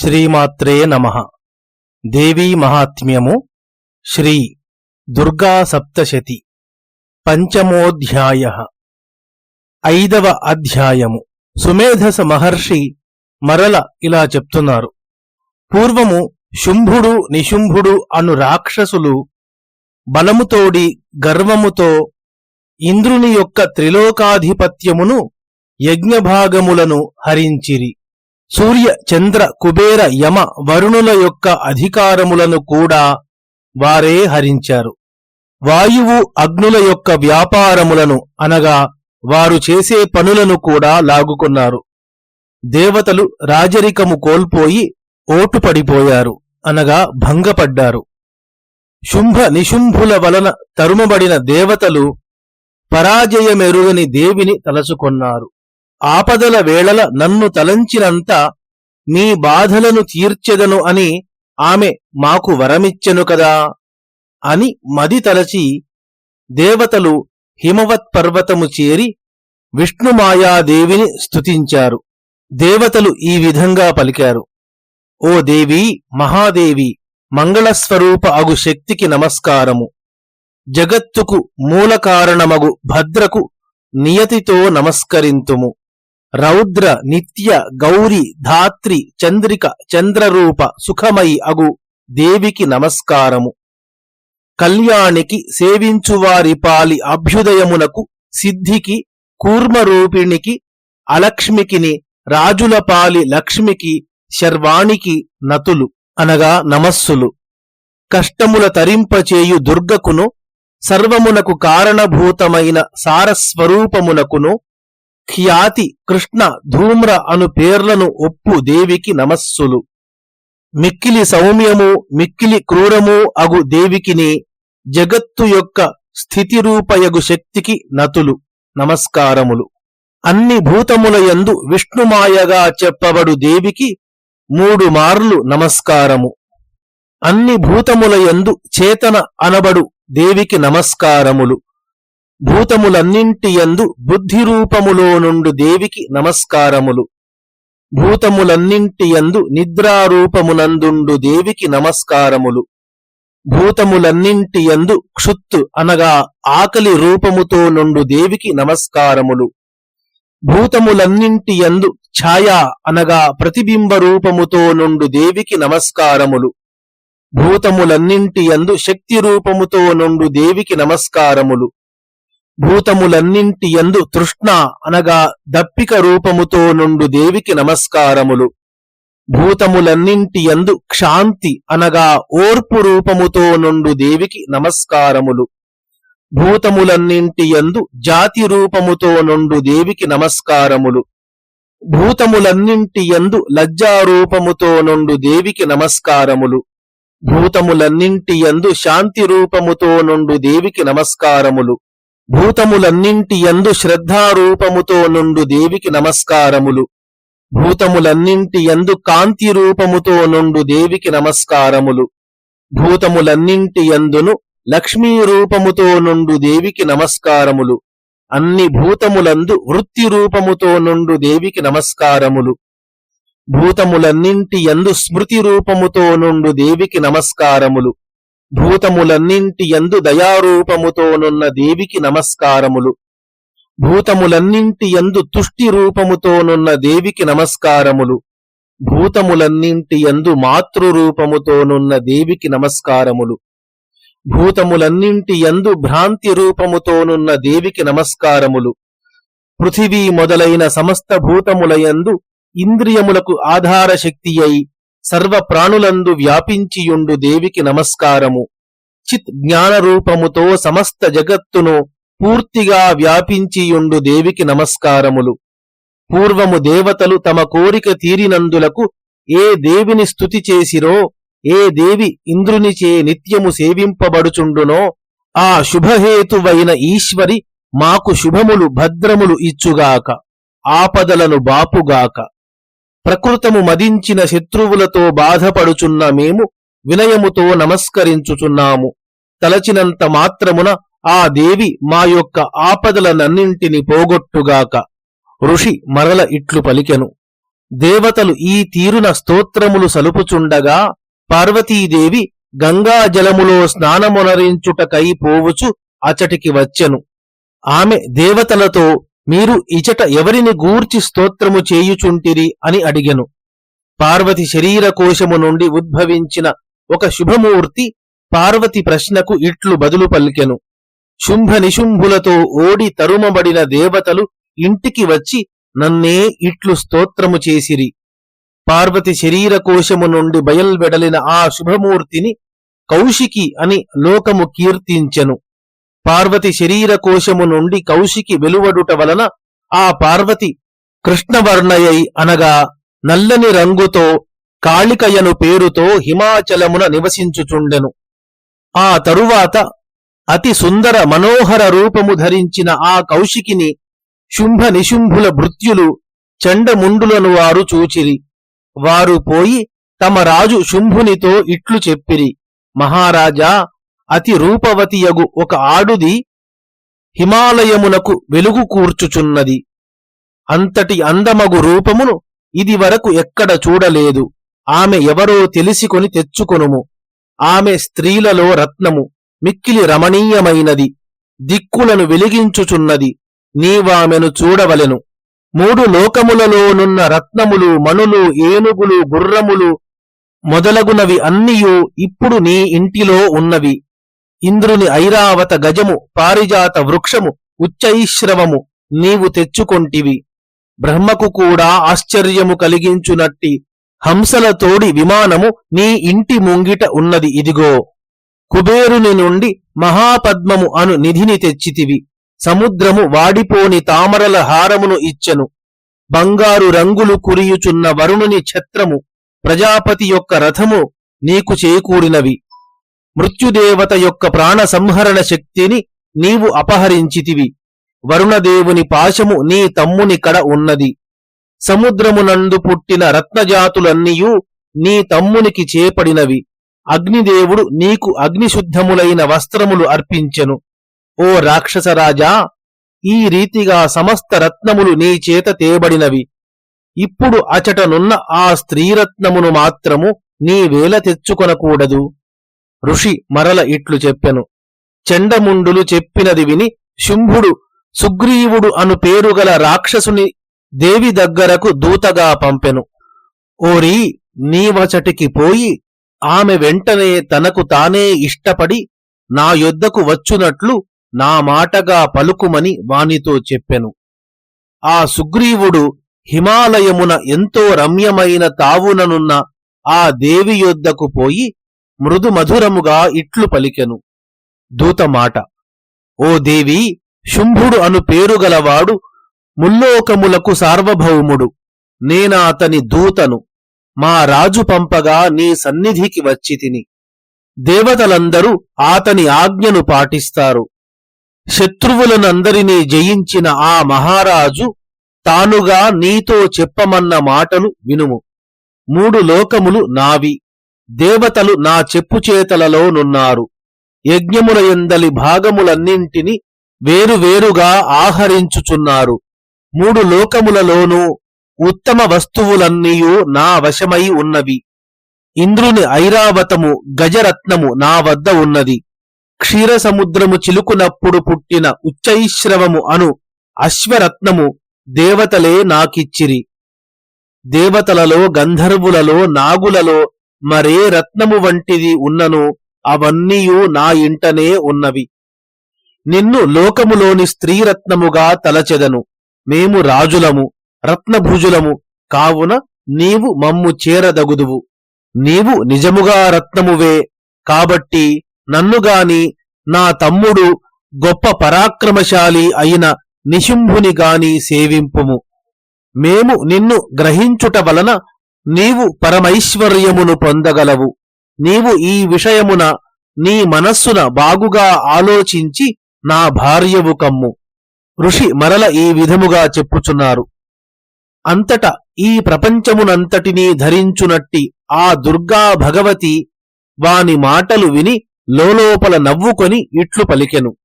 శ్రీమాత్రే నమ. దేవీ మహాత్మ్యము శ్రీ దుర్గా సప్తశతి పంచమోధ్యాయ. ఐదవ అధ్యాయము. సుమేధస మహర్షి మరల ఇలా చెప్తున్నారు. పూర్వము శుంభుడు నిశుంభుడు అను రాక్షసులు బలముతోడి గర్వముతో ఇంద్రుని యొక్క త్రిలోకాధిపత్యమును యజ్ఞభాగములను హరించిరి. సూర్య చంద్ర కుబేర యమ వరుణుల యొక్క అధికారములను కూడా వారే హరించారు. వాయువు అగ్నుల యొక్క వ్యాపారములను అనగా వారు చేసే పనులను కూడా లాగుకున్నారు. దేవతలు రాజరికము కోల్పోయి ఓటుపడిపోయారు అనగా భంగపడ్డారు. శుంభ నిశుంభుల వలన తరుమబడిన దేవతలు పరాజయమెరుగని దేవిని తలచుకొన్నారు. ఆపదల వేళల నన్ను తలంచినంత మీ బాధలను తీర్చెదను అని ఆమె మాకు వరమిచ్చెను కదా అని మది తలచి దేవతలు హిమవత్ పర్వతము చేరి విష్ణుమాయాదేవిని స్తుతించారు. దేవతలు ఈ విధంగా పలికారు. ఓ దేవి మహాదేవి మంగళస్వరూప అగు శక్తికి నమస్కారము. జగత్తుకు మూలకారణమగు భద్రకు నియతితో నమస్కరింతుము. రౌద్ర నిత్య గౌరి ధాత్రి చంద్రిక చంద్రరూప సుఖమయి అగు దేవికి నమస్కారము. కళ్యాణికి సేవించువారి పాలి అభ్యుదయమునకు సిద్ధికి కూర్మరూపిణికి అలక్ష్మికిని రాజులపాలి లక్ష్మికి శర్వాణికి నతులు అనగా నమస్సులు. కష్టముల తరింపచేయు దుర్గకును సర్వమునకు కారణభూతమైన సారస్వరూపమునకును ఖ్యాతి కృష్ణ ధూమ్ర అను పేర్లను ఒప్పు దేవికి నమస్సులు. మిక్కిలి సౌమ్యము మిక్కిలి క్రూరము అగు దేవికిని జగత్తు యొక్క స్థితిరూపయగు శక్తికి నతులు నమస్కారములు. అన్ని భూతముల యందు విష్ణుమాయగా చెప్పబడు దేవికి మూడు మార్లు నమస్కారము. అన్ని భూతముల యందు చేతన అనబడు దేవికి నమస్కారములు. భూతములన్నింటి యందు బుద్ధిరూపములో నుండు దేవికి నమస్కారములు. భూతములన్నింటి యందు నిద్రారూపమునందుండు దేవికి నమస్కారములు. భూతములన్నింటి యందు క్షుత్తు అనగా ఆకలి రూపముతో నుండు దేవికి నమస్కారములు. భూతములన్నింటి యందు ఛాయా అనగా ప్రతిబింబ రూపముతో నుండు దేవికి నమస్కారములు. భూతములన్నింటి యందు శక్తి రూపముతో నుండు దేవికి నమస్కారములు. భూతములన్నింటి యందు తృష్ణ అనగా దప్పిక రూపముతో నుండు దేవికి నమస్కారములు. భూతములన్నింటి యందు క్షాంతి అనగా ఓర్పు రూపముతో నుండు దేవికి నమస్కారములు. భూతములన్నింటి యందు జాతి రూపముతో నుండు దేవికి నమస్కారములు. భూతములన్నింటి యందు లజ్జారూపముతో నుండు దేవికి నమస్కారములు. భూతములన్నింటి యందు శాంతి రూపముతో నుండు దేవికి నమస్కారములు. భూతములన్నింటి యందు శ్రద్ధారూపముతో నుండు దేవికి నమస్కారములు. భూతములన్నింటి యందు కాంతి రూపముతో నుండు దేవికి నమస్కారములు. భూతములన్నింటి యందును లక్ష్మీ రూపముతో నుండు దేవికి నమస్కారములు. అన్ని భూతములందు వృత్తి రూపముతో నుండు దేవికి నమస్కారములు. భూతములన్నింటి యందు స్మృతి రూపముతో నుండు దేవికి నమస్కారములు. భూతములన్నింటి యందు దయారూపముతోనున్న దేవికి నమస్కారములు. భూతములన్నింటి యందు తుష్టి రూపముతోనున్న దేవికి నమస్కారములు. భూతములన్నింటి యందు మాతృరూపముతోనున్న దేవికి నమస్కారములు. భూతములన్నింటి యందు భ్రాంతి రూపముతోనున్న దేవికి నమస్కారములు. పృథివీ మొదలైన సమస్త భూతములయందు ఇంద్రియములకు ఆధార శక్తి అయి సర్వ ప్రాణులందు వ్యాపించియుండు దేవికి నమస్కారము. చిత్ జ్ఞానరూపముతో సమస్త జగత్తును పూర్తిగా వ్యాపించియుండు దేవికి నమస్కారములు. పూర్వము దేవతలు తమ కోరిక తీరినందులకు ఏ దేవిని స్తుతి చేసిరో ఏ దేవి ఇంద్రునిచే నిత్యము సేవింపబడుచుండునో ఆ శుభహేతువైన ఈశ్వరి మాకు శుభములు భద్రములు ఇచ్చుగాక ఆపదలను బాపుగాక. ప్రకృతము మదించిన శత్రువులతో బాధపడుచున్న మేము వినయముతో నమస్కరించుచున్నాము. తలచినంత మాత్రమున ఆ దేవి మా యొక్క ఆపదలనన్నింటిని పోగొట్టుగాక. ఋషి మరల ఇట్లు పలికెను. దేవతలు ఈ తీరున స్తోత్రములు సలుపుచుండగా పార్వతీదేవి గంగా జలములో స్నానమునరించుటకై పోవుచు అచటికి వచ్చెను. ఆమె దేవతలతో మీరు ఇచట ఎవరిని గూర్చి స్తోత్రము చేయుచుంటిరి అని అడిగెను. పార్వతి శరీర కోశము నుండి ఉద్భవించిన ఒక శుభమూర్తి పార్వతి ప్రశ్నకు ఇట్లు బదులు పలికెను. శుంభ నిశుంభులతో ఓడి తరుమబడిన దేవతలు ఇంటికి వచ్చి నన్నే ఇట్లు స్తోత్రము చేసిరి. పార్వతి శరీర కోశము నుండి బయల్వెడలిన ఆ శుభమూర్తిని కౌశికి అని లోకము కీర్తించెను. పార్వతి శరీర కోశము నుండి కౌశికి వెలువడుట వలన ఆ పార్వతి కృష్ణవర్ణయై అనగా నల్లని రంగుతో కాళికయను పేరుతో హిమాచలమున నివసించుచుండెను. ఆ తరువాత అతి సుందర మనోహర రూపము ధరించిన ఆ కౌశికిని శుంభ నిశుంభుల భృత్యులు చండముండులను వారు చూచిరి. వారు పోయి తమ రాజు శుంభునితో ఇట్లు చెప్పిరి మహారాజా అతి రూపవతియగు ఒక ఆడుది హిమాలయమునకు వెలుగు కూర్చుచున్నది. అంతటి అందమగు రూపమును ఇది వరకు ఎక్కడ చూడలేదు. ఆమె ఎవరో తెలిసికొని తెచ్చుకొనుము. ఆమె స్త్రీలలో రత్నము మిక్కిలి రమణీయమైనది. దిక్కులను వెలిగించుచున్నది. నీవామెను చూడవలెను. మూడు లోకములలోనున్న రత్నములు మణులు ఏనుగులు గుర్రములు మొదలగునవి అన్నియూ ఇప్పుడు నీ ఇంటిలో ఉన్నవి. ఇంద్రుని ఐరావత గజము పారిజాత వృక్షము ఉచ్చైశ్రవము నీవు తెచ్చుకొంటివి. బ్రహ్మకు కూడా ఆశ్చర్యము కలిగించునట్టి హంసలతోడి విమానము నీ ఇంటి ముంగిట ఉన్నది ఇదిగో. కుబేరుని నుండి మహాపద్మము అను నిధిని తెచ్చితివి. సముద్రము వాడిపోని తామరల హారమును ఇచ్చెను. బంగారు రంగులు కురియుచున్న వరుణుని ఛత్రము ప్రజాపతి యొక్క రథము నీకు చేకూరినవి. మృత్యుదేవత యొక్క ప్రాణ సంహరణ శక్తిని నీవు అపహరించితివి. వరుణదేవుని పాశము నీ తమ్ముని కడ ఉన్నది. సముద్రమునందు పుట్టిన రత్నజాతులన్నీయూ నీ తమ్మునికి చేపడినవి. అగ్నిదేవుడు నీకు అగ్నిశుద్ధములైన వస్త్రములు అర్పించెను. ఓ రాక్షసరాజా ఈ రీతిగా సమస్త రత్నములు నీ చేత తేబడినవి. ఇప్పుడు అచటనున్న ఆ స్త్రీరత్నమును మాత్రము నీ వేల తెచ్చుకొనకూడదు. ఋషి మరల ఇట్లు చెప్పెను. చెండముండులు చెప్పినది విని శుంభుడు సుగ్రీవుడు అను పేరుగల రాక్షసుని దేవి దగ్గరకు దూతగా పంపెను. ఓరి నీవచటికి పోయి ఆమె వెంటనే తనకు తానే ఇష్టపడి నా యొద్దకు వచ్చునట్లు నా మాటగా పలుకుమని వానితో చెప్పెను. ఆ సుగ్రీవుడు హిమాలయమున ఎంతో రమ్యమైన తావుననున్న ఆ దేవి యొద్దకు పోయి మృదు మధురముగా ఇట్లు పలికెను. దూత మాట ఓ దేవి శుంభుడు అను పేరుగలవాడు ముల్లోకములకు సార్వభౌముడు. నేనా అతని దూతను. మా రాజు పంపగా నీ సన్నిధికి వచ్చి తిని. దేవతలందరూ ఆతని ఆజ్ఞను పాటిస్తారు. శత్రువులనందరినీ జయించిన ఆ మహారాజు తానుగా నీతో చెప్పమన్న మాటలు వినుము. మూడు లోకములు నావి. దేవతలు నా చెప్పు చేతలలోనున్నారు యజ్ఞముల ఎందలి భాగములన్నింటిని వేరువేరుగా ఆహరించుచున్నారు. మూడు లోకములలోనూ ఉత్తమ వస్తువులన్నీయూ నా వశమై ఉన్నవి. ఇంద్రుని ఐరావతము గజరత్నము నా వద్ద ఉన్నది. క్షీరసముద్రము చిలుకునప్పుడు పుట్టిన ఉచ్చైశ్రవము అను అశ్వరత్నము దేవతలే నాకిచ్చిరి. దేవతలలో గంధర్వులలో నాగులలో మరే రత్నము వంటిది ఉన్నను అవన్నీయు నా ఇంటనే ఉన్నవి. నిన్ను లోకములోని స్త్రీరత్నముగా తలచెదను. మేము రాజులము రత్నభుజులము. కావున నీవు మమ్ము చేరదగుదువు. నీవు నిజముగా రత్నమువే. కాబట్టి నన్నుగాని నా తమ్ముడు గొప్ప పరాక్రమశాలి అయిన నిశుంభుని గాని సేవింపుము. మేము నిన్ను గ్రహించుట వలన నీవు పరమైశ్వర్యమును పొందగలవు. నీవు ఈ విషయమున నీ మనస్సున బాగుగా ఆలోచించి నా భార్యవు కమ్ము. ఋషి మరల ఈ విధముగా చెప్పుచున్నారు. అంతట ఈ ప్రపంచమునంతటినీ ధరించునట్టి ఆ దుర్గా భగవతి వాని మాటలు విని లోలోపల నవ్వుకొని ఇట్లు పలికెను.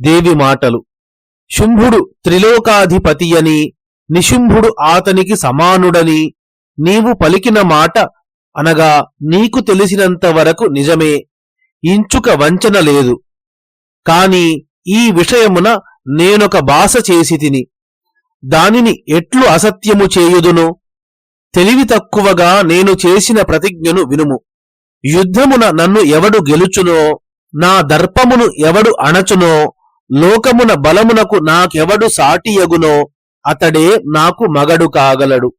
దేవి మాటలు శుంభుడు త్రిలోకాధిపతియని నిశుంభుడు ఆతనికి సమానుడని నీవు పలికిన మాట అనగా నీకు తెలిసినంత వరకు నిజమే. ఇంచుక వంచన లేదు. కాని ఈ విషయమున నేనొక బాస చేసి తిని దానిని ఎట్లు అసత్యము చేయుదును? తెలివి తక్కువగా నేను చేసిన ప్రతిజ్ఞను వినుము. యుద్ధమున నన్ను ఎవడు గెలుచునో నా దర్పమును ఎవడు అణచునో లోకమున బలమునకు నాకెవడు సాటియగునో అతడే నాకు మగడు కాగలడు.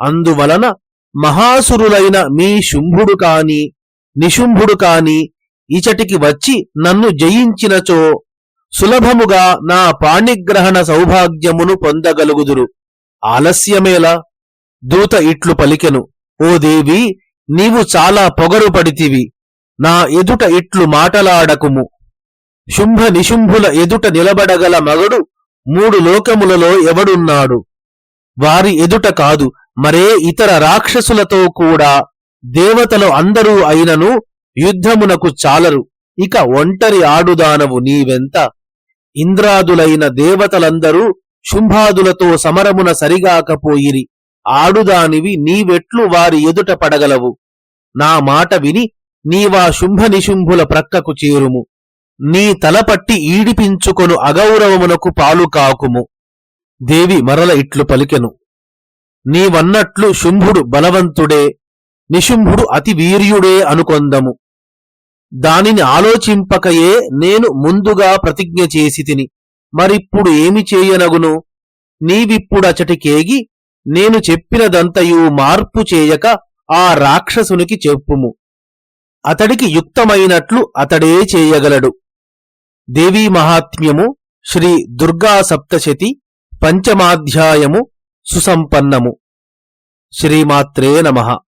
అందువలన మహాసురులైన మీ శుంభుడు కాని నిశుంభుడు కాని ఇచటికి వచ్చి నన్ను జయించినచో సులభముగా నా పాణిగ్రహణ సౌభాగ్యమును పొందగలుగుదురు. ఆలస్యమేలా? దూత ఇట్లు పలికెను. ఓ దేవి నీవు చాలా పొగరు పడితివి నా ఎదుట ఇట్లు మాటలాడకుము. శుంభ నిశుంభుల ఎదుట నిలబడగల మగడు మూడు లోకములలో ఎవడున్నాడు? వారి ఎదుట కాదు మరే ఇతర రాక్షసులతో కూడా దేవతలు అందరూ అయినను యుద్ధమునకు చాలరు. ఇక ఒంటరి ఆడుదానవు నీవెంత? ఇంద్రాదులైన దేవతలందరూ శుంభాదులతో సమరమున సరిగాకపోయిరి. ఆడుదానివి నీవెట్లు వారి ఎదుట పడగలవు. నా మాట విని నీవా శుంభ నిశుంభుల ప్రక్కకు చేరుము. నీ తలపట్టి ఈడిపించుకొను అగౌరవమునకు పాలు కాకుము. దేవి మరల ఇట్లు పలికెను. నీవన్నట్లు శుంభుడు బలవంతుడే నిశుంభుడు అతి వీర్యుడే అనుకొందము. దానిని ఆలోచింపకయే నేను ముందుగా ప్రతిజ్ఞ చేసి తిని మరిప్పుడు ఏమి చేయనగును? నీవిప్పుడచటికేగి నేను చెప్పినదంతయు మార్పు చేయక ఆ రాక్షసునికి చెప్పుము. అతడికి యుక్తమైనట్లు అతడే చేయగలడు. దేవీ మహాత్మ్యము శ్రీ దుర్గా సప్తశతి పంచమాధ్యాయము సుసంపన్నము. శ్రీమాత్రే నమః.